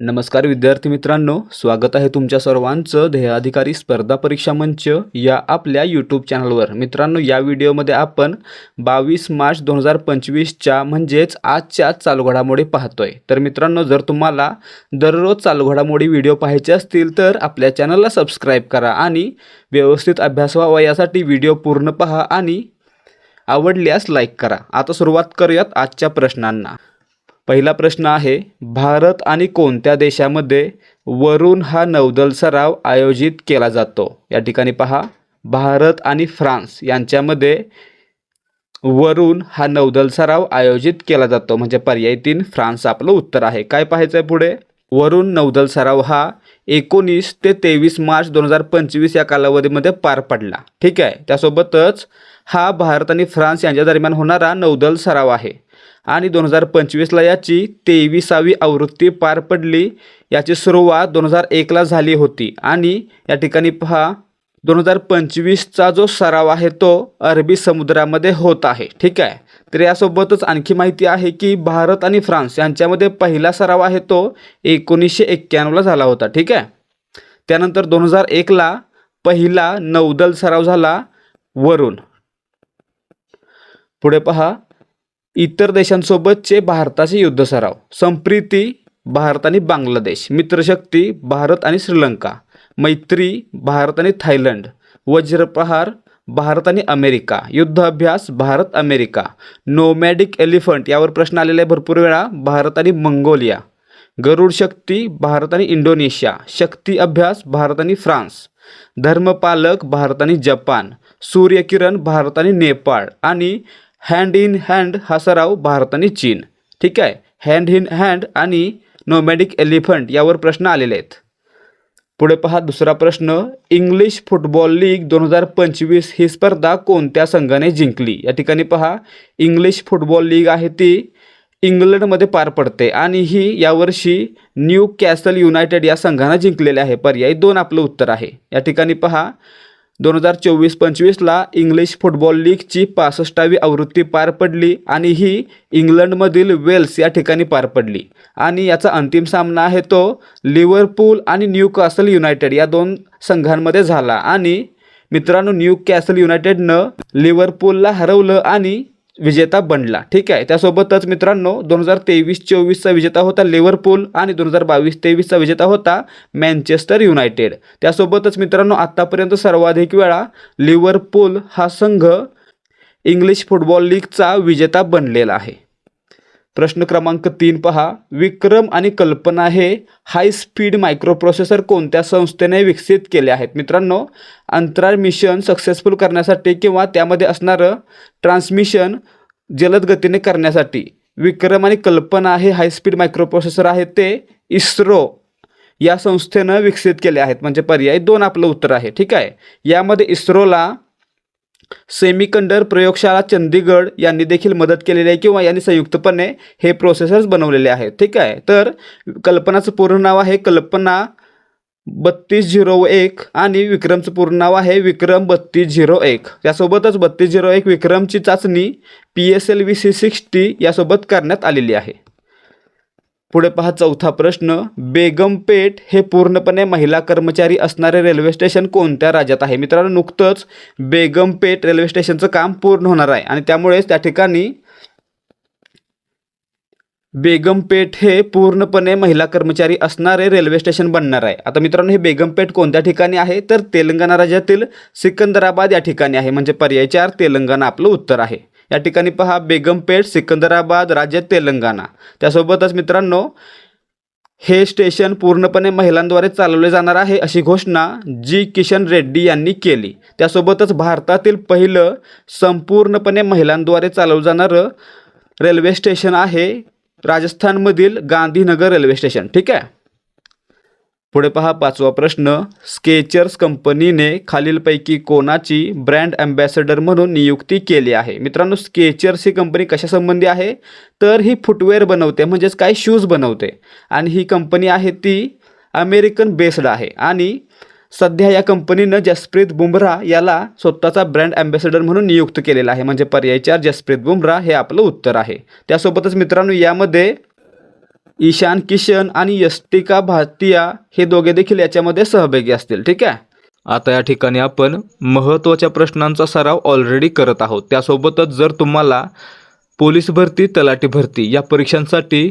नमस्कार विद्यार्थी मित्रांनो स्वागत आहे तुमच्या सर्वांचं ध्येयाधिकारी स्पर्धा परीक्षा मंच या आपल्या यूट्यूब चॅनलवर मित्रांनो या व्हिडिओमध्ये आपण बावीस मार्च दोन हजार पंचवीसच्या म्हणजेच आजच्या चालू घडामोडी पाहतोय. तर मित्रांनो जर तुम्हाला दररोज चालू घडामोडी व्हिडिओ पाहायचे असतील तर आपल्या चॅनलला सबस्क्राईब करा आणि व्यवस्थित अभ्यास व्हावा यासाठी व्हिडिओ पूर्ण पहा आणि आवडल्यास लाईक करा. आता सुरुवात करूयात आजच्या प्रश्नांना. पहिला प्रश्न आहे भारत आणि कोणत्या देशामध्ये वरुण हा नौदल सराव आयोजित केला जातो? या ठिकाणी पहा भारत आणि फ्रान्स यांच्यामध्ये वरुण हा नौदल सराव आयोजित केला जातो. म्हणजे पर्याय तीन फ्रान्स आपलं उत्तर आहे. काय पाहायचं आहे पुढे? वरून नौदल सराव हा एकोणीस ते तेवीस मार्च दोन हजार पंचवीस या कालावधीमध्ये पार पडला. ठीक आहे त्यासोबतच हा भारत आणि फ्रान्स यांच्या दरम्यान होणारा नौदल सराव आहे. आणि दोन हजार पंचवीसला याची तेविसावी आवृत्ती पार पडली. याची सुरुवात दोन हजार एकला झाली होती. आणि या ठिकाणी पहा दोन हजार पंचवीसचा जो सराव आहे तो अरबी समुद्रामध्ये होत आहे. ठीक आहे? तर यासोबतच आणखी माहिती आहे की भारत आणि फ्रान्स यांच्यामध्ये पहिला सराव आहे तो एकोणीसशे एक्क्याण्णवला झाला होता. ठीक आहे? त्यानंतर दोन हजार एकला पहिला नौदल सराव झाला वरून पुढे पहा इतर देशांसोबतचे भारताचे युद्ध सराव. संप्रीती भारत आणि बांगलादेश. मित्रशक्ती भारत आणि श्रीलंका. मैत्री भारत आणि थायलंड. वज्रप्रहार भारत आणि अमेरिका. युद्ध अभ्यास भारत अमेरिका. नोमॅडिक एलिफंट यावर प्रश्न आलेले आहे भरपूर वेळा. भारत आणि मंगोलिया. गरुड शक्ती भारत आणि इंडोनेशिया. शक्ती अभ्यास भारत आणि फ्रान्स. धर्मपालक भारत आणि जपान. सूर्यकिरण भारत आणि नेपाळ. आणि हँड इन हँड हा सराव भारत आणि चीन. ठीक आहे? हँड इन हँड आणि नोमॅडिक एलिफंट यावर प्रश्न आलेले आहेत. पुढे पहा दुसरा प्रश्न. इंग्लिश फुटबॉल लीग दोन हजार पंचवीस ही स्पर्धा कोणत्या संघाने जिंकली? या ठिकाणी पहा. इंग्लिश फुटबॉल लीग आहे ती. इंग्लंडमध्ये पार पडते आणि ही यावर्षी न्यू कॅसल युनायटेड या संघानं जिंकलेले आहे. पर्याय दोन आपलं उत्तर आहे. या ठिकाणी पहा. दोन हजार चोवीस पंचवीसला इंग्लिश फुटबॉल लीगची पासष्टावी आवृत्ती पार पडली आणि ही इंग्लंडमधील वेल्स या ठिकाणी पार पडली. आणि याचा अंतिम सामना आहे तो लिव्हरपूल आणि न्यू कॅसल युनायटेड या दोन संघांमध्ये झाला. आणि मित्रांनो न्यू कॅसल युनायटेडनं लिव्हरपूलला हरवलं आणि विजेता बनला. ठीक आहे? त्यासोबतच मित्रांनो दोन हजार तेवीस चोवीसचा विजेता होता लिव्हरपूल आणि दोन हजार बावीस तेवीसचा विजेता होता मँचेस्टर युनायटेड. त्यासोबतच मित्रांनो आत्तापर्यंत सर्वाधिक वेळा लिव्हरपूल हा संघ इंग्लिश फुटबॉल लीगचा विजेता बनलेला आहे. प्रश्न क्रमांक तीन पहा. विक्रम आणि कल्पना हे हाय स्पीड मायक्रोप्रोसेसर कोणत्या संस्थेने विकसित केले आहेत? मित्रांनो अंतराळ मिशन सक्सेसफुल करण्यासाठी किंवा त्यामध्ये असणारं ट्रान्समिशन जलद गतीने करण्यासाठी विक्रम आणि कल्पना हे हाय स्पीड मायक्रोप्रोसेसर आहेत ते इस्रो या संस्थेनं विकसित केले आहेत. म्हणजे पर्याय दोन आपलं उत्तर आहे. ठीक आहे? यामध्ये इस्रोला सेमीकंडर प्रयोगशाळा चंदीगड यांनी देखील मदत केलेली आहे किंवा यांनी संयुक्तपणे हे प्रोसेसर्स बनवलेले आहेत. ठीक आहे? तर कल्पनाचं पूर्ण नाव आहे कल्पना बत्तीस झिरो एक आणि विक्रमचं पूर्ण नाव आहे विक्रम बत्तीस झिरो एक. यासोबतच बत्तीस झिरो एक विक्रमची चाचणी P S L V C sixty यासोबत करण्यात आलेली आहे. पुढे पहा चौथा प्रश्न. बेगमपेठ हे पूर्णपणे महिला कर्मचारी असणारे रेल्वे स्टेशन कोणत्या राज्यात आहे? मित्रांनो नुकतंच बेगमपेठ रेल्वे स्टेशनचं काम पूर्ण होणार आहे आणि त्यामुळेच त्या ठिकाणी बेगमपेठ हे पूर्णपणे महिला कर्मचारी असणारे रेल्वे स्टेशन बनणार आहे. आता मित्रांनो हे बेगमपेठ कोणत्या ठिकाणी आहे? तर तेलंगणा राज्यातील सिकंदराबाद या ठिकाणी आहे. म्हणजे पर्याय चार तेलंगणा आपलं उत्तर आहे. या ठिकाणी पहा बेगमपेठ सिकंदराबाद राज्यात तेलंगणा. त्यासोबतच मित्रांनो हे स्टेशन पूर्णपणे महिलांद्वारे चालवले जाणार आहे अशी घोषणा जी किशन रेड्डी यांनी केली. त्यासोबतच भारतातील पहिलं संपूर्णपणे महिलांद्वारे चालवलं जाणारं रेल्वे स्टेशन आहे राजस्थानमधील गांधीनगर रेल्वे स्टेशन ठीक आहे? पुढे पहा पाचवा प्रश्न. स्केचर्स कंपनीने खालीलपैकी कोणाची ब्रँड अँबॅसेडर म्हणून नियुक्ती केली आहे? मित्रांनो स्केचर्स ही कंपनी कशासंबंधी आहे? तर ही फुटवेअर बनवते म्हणजेच काय? शूज बनवते. आणि ही कंपनी आहे ती अमेरिकन बेस्ड आहे. आणि सध्या या कंपनीनं जसप्रीत बुमराह याला स्वतःचा ब्रँड अँबॅसेडर म्हणून नियुक्त केलेला आहे. म्हणजे पर्याय चार जसप्रीत बुमराह हे आपलं उत्तर आहे. त्यासोबतच मित्रांनो यामध्ये ईशान किशन आणि यष्टिका भारतीया हे दोघे देखील याच्यामध्ये सहभागी असतील. ठीक आहे? आता या ठिकाणी आपण महत्त्वाच्या प्रश्नांचा सराव ऑलरेडी करत आहोत. त्यासोबतच जर तुम्हाला पोलीस भरती तलाठी भरती या परीक्षांसाठी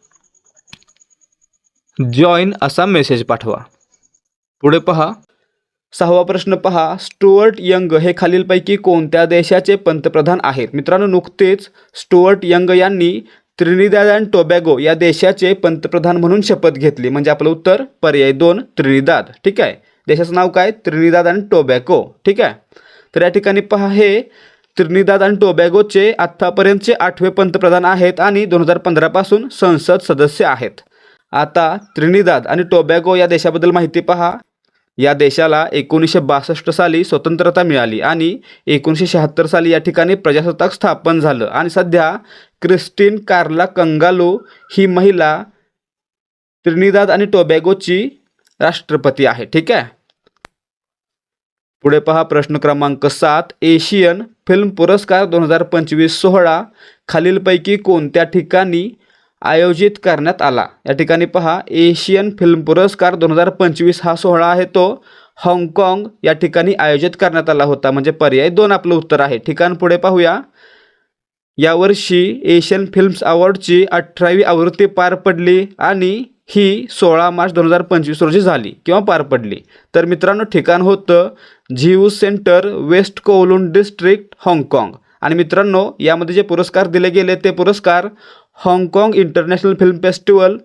जॉईन असा मेसेज पाठवा. पुढे पहा. सहावा प्रश्न पहा. स्टुअर्ट यंग हे खालीलपैकी कोणत्या देशाचे पंतप्रधान आहेत? मित्रांनो नुकतेच स्टुअर्ट यंग यांनी त्रिनिदाद अँड टोबॅगो या देशाचे पंतप्रधान म्हणून शपथ घेतली. म्हणजे आपलं उत्तर पर्याय दोन त्रिनिदाद. ठीक आहे? देशाचं नाव काय? Trinidad and Tobago. ठीक आहे? तर या ठिकाणी पहा हे. त्रिनिदाद आणि टोबॅगोचे आत्तापर्यंतचे आठवे पंतप्रधान आहेत आणि दोन हजार पंधरापासून संसद सदस्य आहेत. आता त्रिनिदाद आणि टोबॅगो या देशाबद्दल माहिती पहा. या देशाला एकोणीसशे बासष्ट साली स्वतंत्रता मिळाली आणि एकोणीसशे शहात्तर साली या ठिकाणी प्रजासत्ताक स्थापन झालं. आणि सध्या क्रिस्टीन कार्ला कंगालो ही महिला त्रिनिदाद आणि टोबॅगोची राष्ट्रपती आहे. ठीक आहे? पुढे पहा प्रश्न क्रमांक सात. एशियन फिल्म पुरस्कार दोन हजार पंचवीस सोहळा खालीलपैकी कोणत्या ठिकाणी आयोजित करण्यात आला. या ठिकाणी पहा एशियन फिल्म पुरस्कार दोन हजार पंचवीस हा सोहळा आहे. तो हाँगकाँग या ठिकाणी आयोजित करण्यात आला होता. म्हणजे पर्याय दोन आपलं उत्तर आहे. ठिकाण पुढे पाहूया. यावर्षी एशियन फिल्म्स अवॉर्डची अठरावी आवृत्ती पार पडली आणि ही सोळा मार्च दोन हजार पंचवीस रोजी झाली किंवा पार पडली. तर मित्रांनो ठिकाण होतं झिऊ सेंटर वेस्ट कोवलून डिस्ट्रिक्ट हाँगकाँग. आणि मित्रांनो यामध्ये जे पुरस्कार दिले गेले ते पुरस्कार हाँगकाँग International Film Festival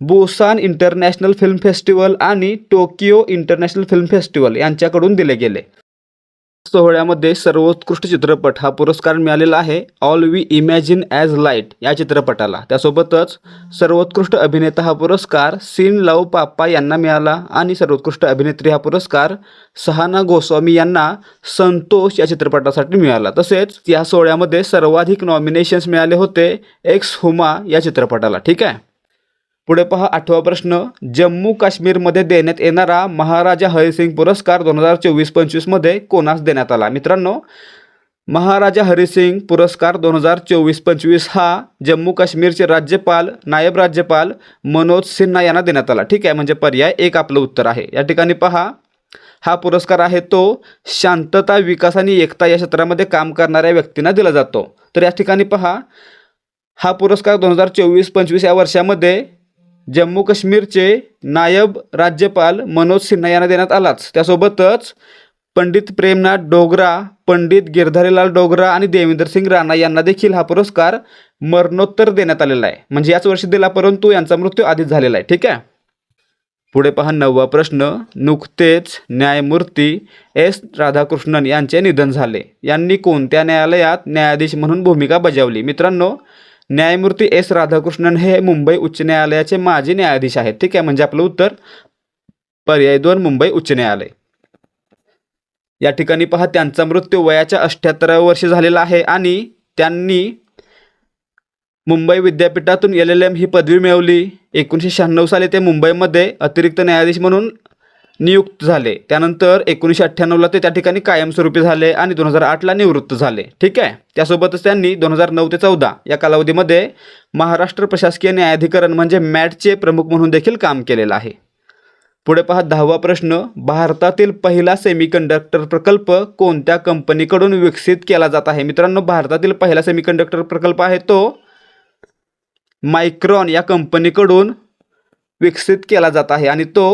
Busan International Film Festival आणि टोकियो इंटरनॅशनल फिल्म फेस्टिवल यांच्याकडून दिले गेले. सोहळ्यामध्ये सर्वोत्कृष्ट चित्रपट हा पुरस्कार मिळालेला आहे. All we imagine as light या चित्रपटाला. त्यासोबतच सर्वोत्कृष्ट अभिनेता हा पुरस्कार सीन लव पाप्पा यांना मिळाला आणि सर्वोत्कृष्ट अभिनेत्री हा पुरस्कार सहाना गोस्वामी यांना संतोष या चित्रपटासाठी मिळाला. तसेच या सोहळ्यामध्ये सर्वाधिक नॉमिनेशन्स मिळाले होते एक्स हुमा या चित्रपटाला. ठीक आहे? पुढे पहा आठवा प्रश्न. जम्मू काश्मीरमध्ये देण्यात येणारा महाराजा हरिसिंग पुरस्कार दोन हजार चोवीस पंचवीसमध्ये कोणास देण्यात आला? मित्रांनो महाराजा हरिसिंग पुरस्कार दोन हजार चोवीस पंचवीस हा जम्मू काश्मीरचे राज्यपाल नायब राज्यपाल मनोज सिन्हा यांना देण्यात आला. ठीक आहे म्हणजे पर्याय एक आपलं उत्तर आहे. या ठिकाणी पहा हा पुरस्कार आहे तो शांतता विकास आणि एकता या क्षेत्रामध्ये काम करणाऱ्या व्यक्तींना दिला जातो. तर या ठिकाणी पहा हा पुरस्कार दोन हजार चोवीस पंचवीस या वर्षामध्ये जम्मू काश्मीरचे नायब राज्यपाल मनोज सिन्हा यांना देण्यात आलाच. त्यासोबतच पंडित प्रेमनाथ डोगरा पंडित गिरधारीलाल डोगरा आणि देवेंद्र सिंग राणा यांना देखील हा पुरस्कार मरणोत्तर देण्यात आलेला आहे. म्हणजे याच वर्षी दिला परंतु यांचा मृत्यू आधीच झालेला आहे. ठीक आहे? पुढे पहा नववा प्रश्न. नुकतेच न्यायमूर्ती एस राधाकृष्णन यांचे निधन झाले. यांनी कोणत्या न्यायालयात न्यायाधीश म्हणून भूमिका बजावली? मित्रांनो न्यायमूर्ती एस राधाकृष्णन हे मुंबई उच्च न्यायालयाचे माजी न्यायाधीश आहेत. ठीक आहे म्हणजे आपलं उत्तर पर्याय दोन मुंबई उच्च न्यायालय. या ठिकाणी पहा त्यांचा मृत्यू वयाच्या अठ्ठ्याहत्तराव्या वर्षी झालेला आहे आणि त्यांनी मुंबई विद्यापीठातून एल एल एम ही पदवी मिळवली. एकोणीसशे शहाण्णव साली ते मुंबईमध्ये अतिरिक्त न्यायाधीश म्हणून नियुक्त झाले. त्यानंतर एकोणीसशे अठ्ठ्याण्णवला ते त्या ठिकाणी कायमस्वरूपी झाले आणि दोन हजार आठला निवृत्त झाले. ठीक आहे? त्यासोबतच त्यांनी दोन हजार नऊ ते चौदा या कालावधीमध्ये महाराष्ट्र प्रशासकीय न्यायाधिकरण म्हणजे मॅटचे प्रमुख म्हणून देखील काम केलेलं आहे. पुढे पहा दहावा प्रश्न भारतातील पहिला सेमीकंडक्टर प्रकल्प कोणत्या कंपनीकडून विकसित केला जात आहे? मित्रांनो भारतातील पहिला सेमीकंडक्टर प्रकल्प आहे तो मायक्रॉन या कंपनीकडून विकसित केला जात आहे आणि तो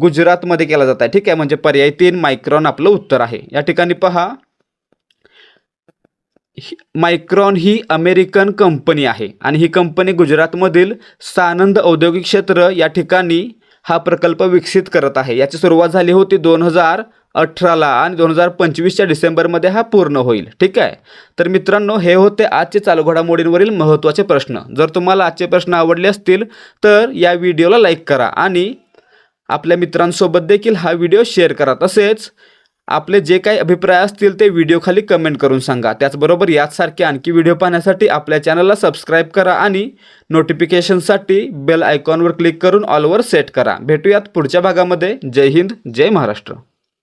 गुजरातमध्ये केला जात आहे. ठीक आहे? म्हणजे पर्याय तीन मायक्रॉन आपलं उत्तर आहे. या ठिकाणी पहा. मायक्रॉन ही अमेरिकन कंपनी आहे आणि ही कंपनी गुजरातमधील सानंद औद्योगिक क्षेत्र या ठिकाणी हा प्रकल्प विकसित करत आहे. याची सुरुवात झाली होती दोन हजार अठराला आणि दोन हजार पंचवीसच्या डिसेंबरमध्ये हा पूर्ण होईल. ठीक आहे? तर मित्रांनो हे होते आजचे चालू घडामोडींवरील महत्त्वाचे प्रश्न. जर तुम्हाला आजचे प्रश्न आवडले असतील तर या व्हिडिओला लाईक करा आणि आपल्या मित्रांसोबत देखील हा व्हिडिओ शेअर करा. तसेच आपले जे काही अभिप्राय असतील ते व्हिडिओखाली कमेंट करून सांगा. त्याचबरोबर याचसारखे आणखी व्हिडिओ पाहण्यासाठी आपल्या चॅनलला सबस्क्राईब करा आणि नोटिफिकेशनसाठी बेल आयकॉनवर क्लिक करून ऑलवर सेट करा. भेटूयात पुढच्या भागामध्ये. जय हिंद जय महाराष्ट्र.